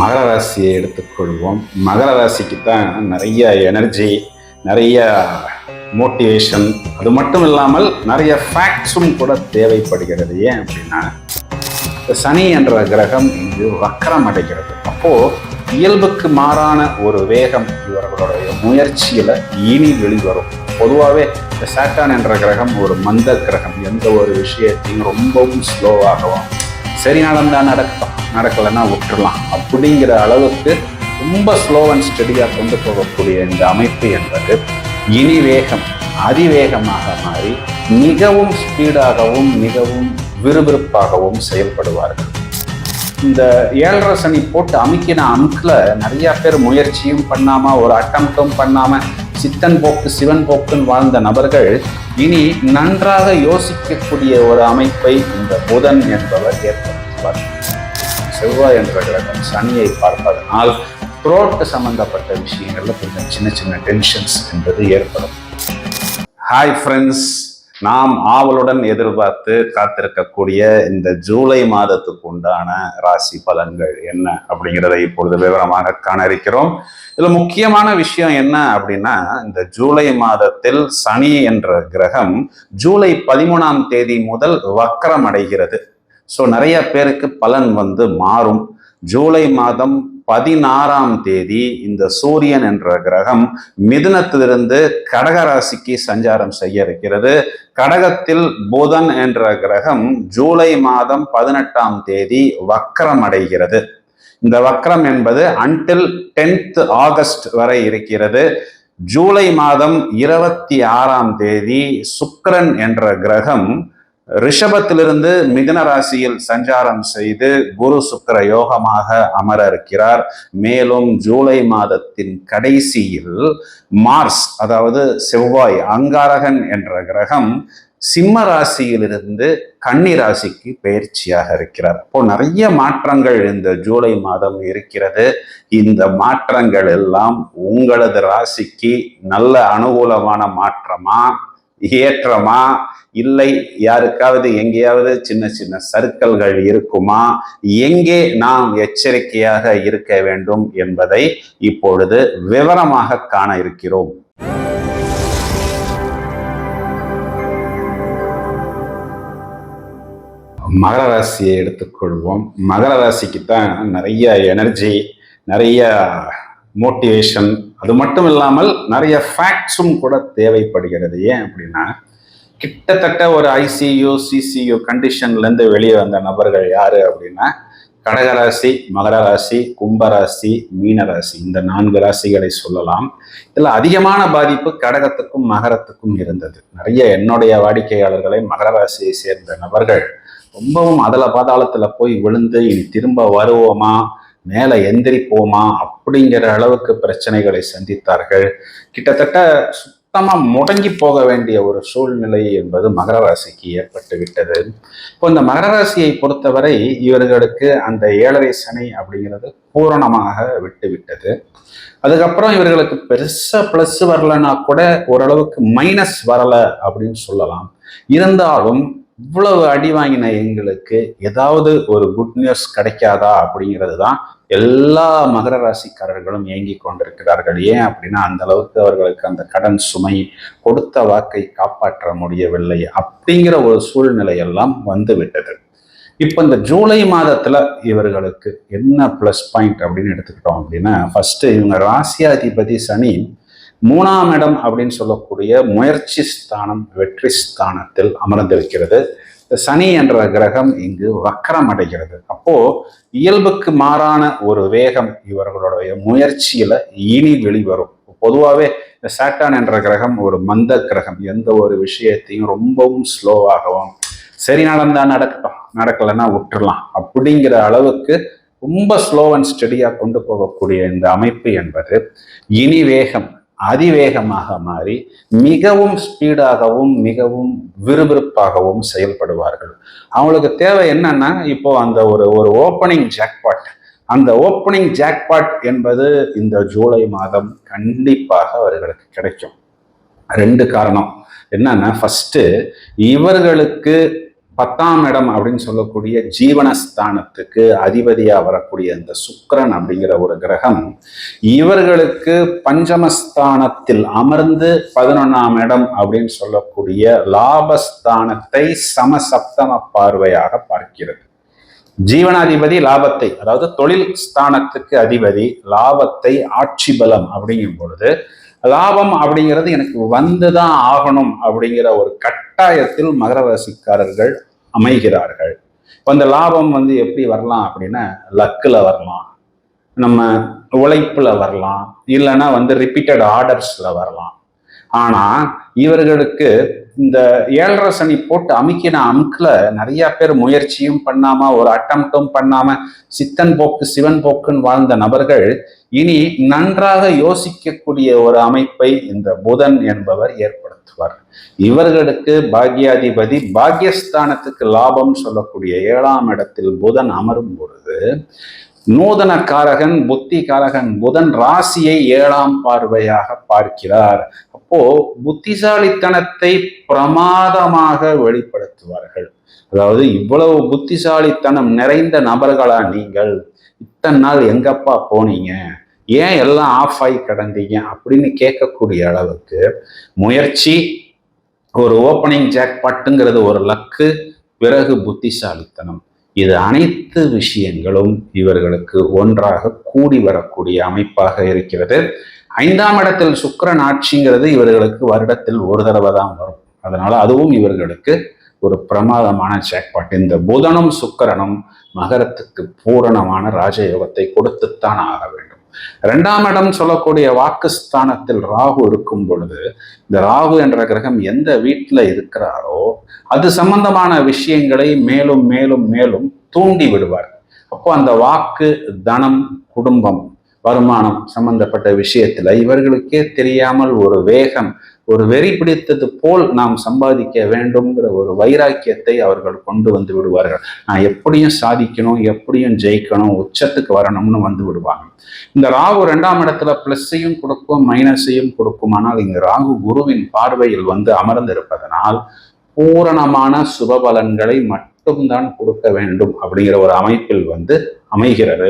மகர ராசியை எடுத்துக்கொள்வோம். மகர ராசிக்கு தான் நிறைய எனர்ஜி நிறைய மோட்டிவேஷன் அது மட்டும் இல்லாமல் நிறைய ஃபேக்ட்ஸும் கூட தேவைப்படுகிறது. ஏன் அப்படின்னா சனி என்ற கிரகம் இங்கு வக்கரம் அடைகிறது. அப்போது இயல்புக்கு மாறான ஒரு வேகம் இவர்களுடைய முயற்சியில் இனி வெளிவரும். பொதுவாகவே இந்த சாட்டான் என்ற கிரகம் ஒரு மந்த கிரகம். எந்த ஒரு விஷயத்தையும் ரொம்பவும் ஸ்லோவாகவும் சரி நடந்தால் நடக்கும். நடக்கலைன்னா விட்டுடலாம் அப்படிங்கிற அளவுக்கு ரொம்ப ஸ்லோ அண்ட் ஸ்டடியாக கொண்டு போகக்கூடிய இந்த அமைப்பு என்பது இனி வேகம் அதிவேகமாக மாறி மிகவும் ஸ்பீடாகவும் மிகவும் விறுவிறுப்பாகவும் செயல்படுவார்கள். இந்த ஏழரை சனி போட்டு அமுக்கின அமுக்கில் நிறைய பேர் முயற்சியும் பண்ணாமல் ஒரு அட்டம்ப்டும் பண்ணாமல் சித்தன் போக்கு சிவன் போக்குன்னு வாழ்ந்த நபர்கள் இனி நன்றாக யோசிக்கக்கூடிய ஒரு அமைப்பை இந்த புதன் என்பவர் ஏற்படுத்துவார். செவ்வாய் என்ற கிரகம் சனியை பார்ப்பதனால் த்ரோட் சம்பந்தப்பட்ட விஷயங்கள்ல கொஞ்சம் சின்ன சின்ன டென்ஷன்ஸ் என்பது ஏற்படும். ஹாய் ஃப்ரெண்ட்ஸ் நாம் ஆவலுடன் எதிர்பார்த்து காத்திருக்கக்கூடிய இந்த ஜூலை மாதத்துக்கு உண்டான ராசி பலன்கள் என்ன அப்படிங்கிறத இப்பொழுது விவரமாக காண இருக்கிறோம் இதுல முக்கியமான விஷயம் என்ன அப்படின்னா இந்த ஜூலை மாதத்தில் சனி என்ற கிரகம் ஜூலை பதிமூணாம் தேதி முதல் வக்கரம் அடைகிறது. ஸோ நிறைய பேருக்கு பலன் வந்து மாறும். ஜூலை மாதம் பதினாறாம் தேதி இந்த சூரியன் என்ற கிரகம் மிதுனத்திலிருந்து கடக ராசிக்கு சஞ்சாரம் செய்ய இருக்கிறது. கடகத்தில் புதன் என்ற கிரகம் ஜூலை மாதம் பதினெட்டாம் தேதி வக்கரம் அடைகிறது. இந்த வக்கரம் என்பது அன்டில் டென்த் ஆகஸ்ட் வரை இருக்கிறது. ஜூலை மாதம் இருபத்தி ஆறாம் தேதி சுக்கரன் என்ற கிரகம் ரிஷபத்திலிருந்து மிதுன ராசியில் சஞ்சாரம் செய்து குரு சுக்கர யோகமாக அமர இருக்கிறார் மேலும் ஜூலை மாதத்தின் கடைசியில் மார்ஸ் அதாவது செவ்வாய் அங்காரகன் என்ற கிரகம் சிம்ம ராசியிலிருந்து கன்னி ராசிக்கு பயிற்சியாக இருக்கிறார். இப்போ நிறைய மாற்றங்கள் இந்த ஜூலை மாதம் இருக்கிறது. இந்த மாற்றங்கள் எல்லாம் உங்களது ராசிக்கு நல்ல அனுகூலமான மாற்றமா? ஏற்றமா? இல்லை யாருக்காவது எங்கேயாவது சின்ன சின்ன சர்க்கல்கள் இருக்குமா? எங்கே நாம் எச்சரிக்கையாக இருக்க வேண்டும் என்பதை இப்பொழுது விவரமாக காண இருக்கிறோம். மகர ராசியை எடுத்துக்கொள்வோம். மகர ராசிக்கு தான் நிறைய எனர்ஜி நிறைய மோட்டிவேஷன் அது மட்டும் இல்லாமல் நிறைய ஃபேக்ட்ஸும் கூட தேவைப்படுகிறது. ஏன் அப்படின்னா கிட்டத்தட்ட ஒரு ஐசியு சிசியு கண்டிஷன்லேருந்து வெளியே வந்த நபர்கள் யாரு அப்படின்னா கடகராசி மகர ராசி கும்பராசி மீனராசி இந்த நான்கு ராசிகளை சொல்லலாம். இதில் அதிகமான பாதிப்பு கடகத்துக்கும் மகரத்துக்கும் இருந்தது. நிறைய என்னுடைய வாடிக்கையாளர்களை மகர ராசியை சேர்ந்த நபர்கள் ரொம்பவும் அதில் பாதாளத்தில் போய் விழுந்து இனி திரும்ப வருவோமா? மேலே எந்திரிப்போமா? அப்படிங்கிற அளவுக்கு பிரச்சனைகளை சந்தித்தார்கள். கிட்டத்தட்ட சுத்தமாக முடங்கி போக வேண்டிய ஒரு சூழ்நிலை என்பது மகர ராசிக்கு ஏற்பட்டு விட்டது இப்போ இந்த மகர ராசியை பொறுத்தவரை இவர்களுக்கு அந்த ஏழரை சனி அப்படிங்கிறது பூரணமாக விட்டு விட்டது அதுக்கப்புறம் இவர்களுக்கு பெருசாக ப்ளஸ் வரலன்னா கூட ஓரளவுக்கு மைனஸ் வரலை அப்படின்னு சொல்லலாம். இருந்தாலும் இவ்வளவு அடி வாங்கின எங்களுக்கு ஏதாவது ஒரு குட் நியூஸ் கிடைக்காதா அப்படிங்கிறது தான் எல்லா மகர ராசிக்காரர்களும் ஏங்கி கொண்டிருக்கிறார்கள். ஏன் அப்படின்னா அந்த அளவுக்கு அவர்களுக்கு அந்த கடன் சுமை கொடுத்த வாக்கை காப்பாற்ற முடியவில்லை அப்படிங்கிற ஒரு சூழ்நிலை எல்லாம் வந்து விட்டது இப்போ இந்த ஜூலை மாதத்துல இவர்களுக்கு என்ன ப்ளஸ் பாயிண்ட் அப்படின்னு எடுத்துக்கிட்டோம் அப்படின்னா ஃபர்ஸ்ட் இவங்க ராசியாதிபதி சனி மூணாம் இடம் அப்படின்னு சொல்லக்கூடிய முயற்சி ஸ்தானம் வெற்றி ஸ்தானத்தில் அமர்ந்திருக்கிறது. சனி என்ற கிரகம் இங்கு வக்கரம் அடைகிறது. அப்போ இயல்புக்கு மாறான ஒரு வேகம் இவர்களுடைய முயற்சியில இனி வெளிவரும். பொதுவாகவே இந்த சாட்டான் என்ற கிரகம் ஒரு மந்த கிரகம். எந்த ஒரு விஷயத்தையும் ரொம்பவும் ஸ்லோவாகவும் சரி நடந்தா நடக்கட்டும் நடக்கலைன்னா விட்டுடலாம் அப்படிங்கிற அளவுக்கு ரொம்ப ஸ்லோ அண்ட் ஸ்டடியாக கொண்டு போகக்கூடிய இந்த அமைப்பு என்பது இனி வேகம் அதிவேகமாக மாறி மிகவும் ஸ்பீடாகவும் மிகவும் விறுவிறுப்பாகவும் செயல்படுவார்கள். அவங்களுக்கு தேவை என்னன்னா இப்போ அந்த ஒரு ஒரு ஓப்பனிங் ஜாக்பாட் அந்த ஓப்பனிங் ஜாக்பாட் என்பது இந்த ஜூலை மாதம் கண்டிப்பாக அவர்களுக்கு கிடைக்கும். ரெண்டு காரணம். என்னன்னா ஃபர்ஸ்ட் இவர்களுக்கு பத்தாம் இடம் அப்படின்னு சொல்லக்கூடிய ஜீவனஸ்தானத்துக்கு அதிபதியாக வரக்கூடிய இந்த சுக்கரன் அப்படிங்கிற ஒரு கிரகம் இவர்களுக்கு பஞ்சமஸ்தானத்தில் அமர்ந்து பதினொன்றாம் இடம் அப்படின்னு சொல்லக்கூடிய லாபஸ்தானத்தை சமசப்தம பார்வையாக பார்க்கிறது. ஜீவனாதிபதி லாபத்தை அதாவது தொழில் ஸ்தானத்துக்கு அதிபதி லாபத்தை ஆட்சி பலம் அப்படிங்கும் பொழுது லாபம் அப்படிங்கிறது எனக்கு வந்துதான் ஆகணும் அப்படிங்கிற ஒரு கட்டாயத்தில் மகர ராசிக்காரர்கள் அமைகிறார்கள். இப்போ அந்த லாபம் வந்து எப்படி வரலாம் அப்படின்னா லக்கில் வரலாம். நம்ம உழைப்பில் வரலாம். இல்லைன்னா வந்து ரிப்பீட்டட் ஆர்டர்ஸில் வரலாம். ஆனால் இவர்களுக்கு இந்த ஏழரை சனி போட்டு அமுக்கின அமுக்கில் நிறைய பேர் முயற்சியும் பண்ணாம ஒரு அட்டம்ப்டும் பண்ணாம சித்தன் போக்கு சிவன் போக்குன்னு வாழ்ந்த நபர்கள் இனி நன்றாக யோசிக்கக்கூடிய ஒரு அமைப்பை இந்த புதன் என்பவர் ஏற்படுத்துவார். இவர்களுக்கு பாக்யாதிபதி பாக்யஸ்தானத்துக்கு லாபம் சொல்லக்கூடிய ஏழாம் இடத்தில் புதன் அமரும் பொழுது நூதன காரகன் புத்தி காரகன் புதன் ராசியை ஏழாம் பார்வையாக பார்க்கிறார். அப்போ புத்திசாலித்தனத்தை பிரமாதமாக வெளிப்படுத்துவார்கள். அதாவது இவ்வளவு புத்திசாலித்தனம் நிறைந்த நபர்களா நீங்கள்? இத்தனை நாள் எங்கப்பா போனீங்க? ஏன் எல்லாம் ஆஃப் ஆகி கிடந்தீங்க? அப்படின்னு கேட்கக்கூடிய அளவுக்கு முயற்சி ஒரு ஓப்பனிங் ஜாக் பட்டுங்கிறது ஒரு லக்கு பிறகு புத்திசாலித்தனம். இது அனைத்து விஷயங்களும் இவர்களுக்கு ஒன்றாக கூடி வரக்கூடிய அமைப்பாக இருக்கிறது. ஐந்தாம் இடத்தில் சுக்கரன் ஆட்சிங்கிறது இவர்களுக்கு வருடத்தில் ஒரு தடவை தான் வரும். அதனால அதுவும் இவர்களுக்கு ஒரு பிரமாதமான ஜாக்பாட் இந்த புதனும் சுக்கிரனும் மகரத்துக்கு பூரணமான ராஜயோகத்தை கொடுத்துத்தான் ஆக வேண்டும். இரண்டாம் இடம் சொல்லக்கூடிய வாக்குஸ்தானத்தில் ராகு இருக்கும் பொழுது இந்த ராகு என்ற கிரகம் எந்த வீட்டில் இருக்கிறாரோ அது சம்பந்தமான விஷயங்களை மேலும் மேலும் மேலும் தூண்டி விடுவார். அப்போ அந்த வாக்கு தனம் குடும்பம் வருமானம் சம்பந்தப்பட்ட விஷயத்துல இவர்களுக்கே தெரியாமல் ஒரு வேகம் ஒரு வெறி பிடித்தது போல் நாம் சம்பாதிக்க வேண்டும்ங்கிற ஒரு வைராக்கியத்தை அவர்கள் கொண்டு வந்து விடுவார்கள். நான் எப்படியும் சாதிக்கணும் எப்படியும் ஜெயிக்கணும் உச்சத்துக்கு வரணும்னு வந்து விடுவாங்க. இந்த ராகு ரெண்டாம் இடத்துல பிளஸ்ஸையும் கொடுக்கும் மைனஸையும் கொடுக்கும். ஆனால் இங்கு ராகு குருவின் பார்வையில் வந்து அமர்ந்திருப்பதனால் பூரணமான சுபபலன்களை மட்டும்தான் கொடுக்க வேண்டும் அப்படிங்கிற ஒரு அமைப்பில் வந்து அமைகிறது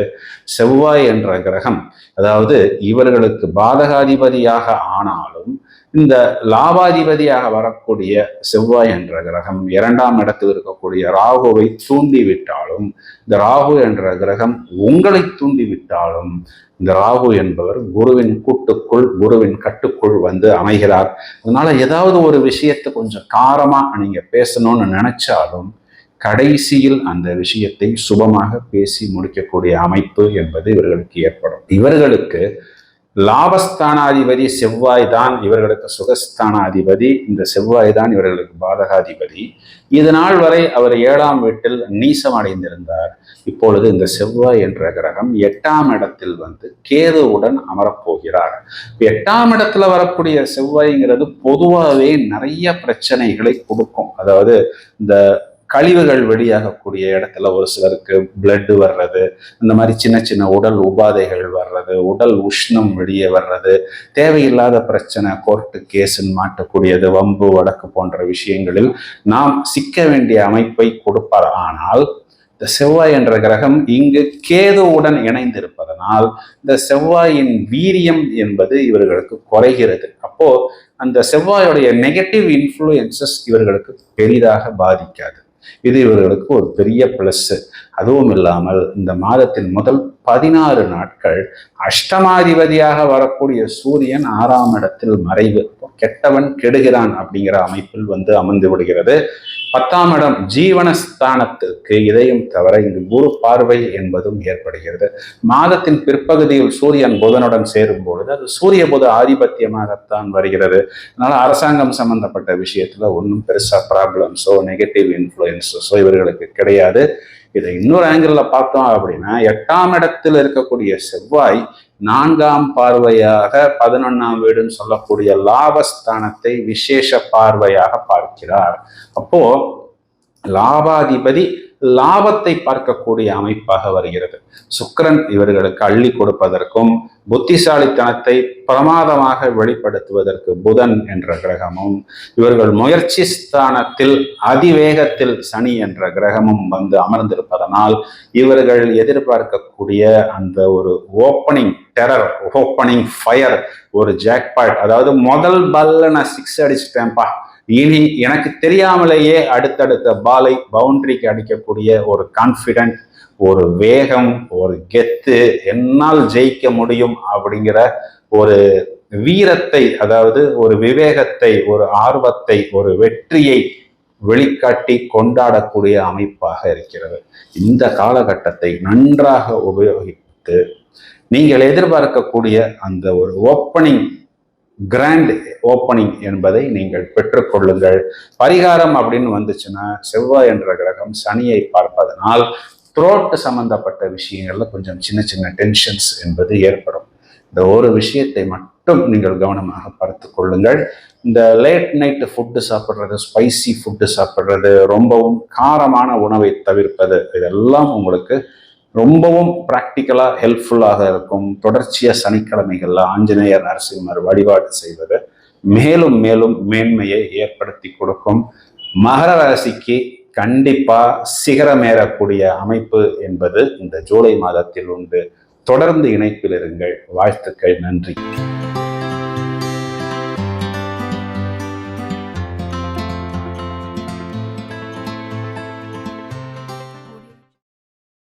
செவ்வாய் என்ற கிரகம். அதாவது இவர்களுக்கு பாதகாதிபதியாக ஆனாலும் இந்த லாபாதிபதியாக வரக்கூடிய செவ்வாய் என்ற கிரகம் இரண்டாம் இடத்தில் இருக்கக்கூடிய ராகுவை தூண்டிவிட்டாலும் இந்த ராகு என்ற கிரகம் உங்களை தூண்டிவிட்டாலும் இந்த ராகு என்பவர் குருவின் கூட்டுக்குள் குருவின் கட்டுக்குள் வந்து அமைகிறார். அதனால ஏதாவது ஒரு விஷயத்தை கொஞ்சம் காரமாக நீங்கள் பேசணும்னு நினைச்சாலும் கடைசியில் அந்த விஷயத்தை சுபமாக பேசி முடிக்கக்கூடிய அமைப்பு என்பது இவர்களுக்கு ஏற்படும். இவர்களுக்கு லாபஸ்தானாதிபதி செவ்வாய் தான் இவர்களுக்கு சுகஸ்தானாதிபதி இந்த செவ்வாய் தான் இவர்களுக்கு பாதகாதிபதி. இது நாள் வரை அவர் ஏழாம் வீட்டில் நீசம் அடைந்திருந்தார் இப்பொழுது இந்த செவ்வாய் என்ற கிரகம் எட்டாம் இடத்தில் வந்து கேதுவுடன் அமரப்போகிறார். எட்டாம் இடத்துல வரக்கூடிய செவ்வாய்ங்கிறது பொதுவாகவே நிறைய பிரச்சனைகளை கொடுக்கும். அதாவது இந்த கழிவுகள் வெளியாகக்கூடிய இடத்துல ஒரு சிலருக்கு பிளட்டு வர்றது இந்த மாதிரி சின்ன சின்ன உடல் உபாதைகள் வர்றது உடல் உஷ்ணம் வெளியே வர்றது தேவையில்லாத பிரச்சனை கோர்ட்டு கேஸுன்னு மாட்டக்கூடியது வம்பு வழக்கு போன்ற விஷயங்களில் நாம் சிக்க வேண்டிய அமைப்பை கொடுப்பார். ஆனால் இந்த செவ்வாய் என்ற கிரகம் இங்கு கேதுவுடன் இணைந்திருப்பதனால் இந்த செவ்வாயின் வீரியம் என்பது இவர்களுக்கு குறைகிறது. அப்போ அந்த செவ்வாயுடைய நெகட்டிவ் இன்ஃப்ளூயன்சஸ் இவர்களுக்கு பெரிதாக பாதிக்காது. இது இவர்களுக்கு ஒரு பெரிய பிளஸ் அதுவும் இல்லாமல் இந்த மாதத்தின் முதல் பதினாறு நாட்கள் அஷ்டமாதிபதியாக வரக்கூடிய சூரியன் ஆறாம் இடத்தில் மறைவு. கெட்டவன் கெடுகிறான் அப்படிங்கிற அமைப்பில் வந்து அமர்ந்து விடுகிறது. பத்தாம் இடம் ஜீவனஸ்தானத்திற்கு இதையும் தவிர இங்கு குரு பார்வை என்பதும் ஏற்படுகிறது. மாதத்தின் பிற்பகுதியில் சூரியன் புதனுடன் சேரும் பொழுது அது சூரிய புத ஆதிபத்தியமாகத்தான் வருகிறது. அதனால் அரசாங்கம் சம்பந்தப்பட்ட விஷயத்துல ஒன்றும் பெருசா ப்ராப்ளம்ஸோ நெகட்டிவ் இன்ஃப்ளூயன்ஸஸோ இவர்களுக்கு கிடையாது. இதை இன்னொரு ஆங்கிளில் பார்த்தோம் அப்படின்னா எட்டாம் இடத்தில் இருக்கக்கூடிய செவ்வாய் நான்காம் பார்வையாக பதினொன்னாம் வீடுன்னு சொல்லக்கூடிய லாபஸ்தானத்தை விசேஷ பார்வையாக பார்க்கிறார். அப்போ லாபாதிபதி லாபத்தை பார்க்கக்கூடிய அமைப்பாக வருகிறது. சுக்கரன் இவர்களுக்கு அள்ளி கொடுப்பதற்கும் புத்திசாலித்தனத்தை பிரமாதமாக வெளிப்படுத்துவதற்கு புதன் என்ற கிரகமும் இவர்கள் முயற்சி ஸ்தானத்தில் அதிவேகத்தில் சனி என்ற கிரகமும் வந்து அமர்ந்திருப்பதனால் இவர்கள் எதிர்பார்க்கக்கூடிய அந்த ஒரு ஓப்பனிங் டெரர் ஓப்பனிங் ஃபயர் ஒரு ஜாக்பாட் அதாவது முதல் பால்ல நான் சிக்ஸ் அடிச்சுட்டேன்ப்பா இனி எனக்கு தெரியாமலேயே அடுத்தடுத்த பாலை பவுண்டரிக்கு அடிக்கக்கூடிய ஒரு கான்ஃபிடென்ட் ஒரு வேகம் ஒரு கெத்து என்னால் ஜெயிக்க முடியும் அப்படிங்கிற ஒரு வீரத்தை அதாவது ஒரு விவேகத்தை ஒரு ஆர்வத்தை ஒரு வெற்றியை வெளிக்காட்டி கொண்டாடக்கூடிய அமைப்பாக இருக்கிறது. இந்த காலகட்டத்தை நன்றாக உபயோகித்து நீங்கள் எதிர்பார்க்கக்கூடிய அந்த ஒரு ஓப்பனிங் கிராண்ட் ஓப்பனிங் என்பதை நீங்கள் பெற்றுக்கொள்ளுங்கள். பரிகாரம் அப்படின்னு வந்துச்சுன்னா செவ்வாய் என்ற கிரகம் சனியை பார்ப்பதனால் த்ரோட் சம்பந்தப்பட்ட விஷயங்கள்ல கொஞ்சம் சின்ன சின்ன டென்ஷன்ஸ் என்பது ஏற்படும். இந்த ஒரு விஷயத்தை மட்டும் நீங்கள் கவனமாக பார்த்து கொள்ளுங்கள். இந்த லேட் நைட்டு ஃபுட்டு சாப்பிட்றது ஸ்பைசி ஃபுட்டு சாப்பிட்றது ரொம்பவும் காரமான உணவை தவிர்ப்பது இதெல்லாம் உங்களுக்கு ரொம்பவும் ப்ராக்டிக்கலாக ஹெல்ப்ஃபுல்லாக இருக்கும். தொடர்ச்சியாக சனிக்கிழமைகளில் ஆஞ்சநேயர் நரசிம்மர் வழிபாடு செய்வது மேலும் மேலும் மேன்மையை ஏற்படுத்தி கொடுக்கும். மகர ராசிக்கு கண்டிப்பாக சிகரமேறக்கூடிய அமைப்பு என்பது இந்த ஜூலை மாதத்தில் உண்டு. தொடர்ந்து இணைப்பில் இருங்கள். வாழ்த்துக்கள். நன்றி.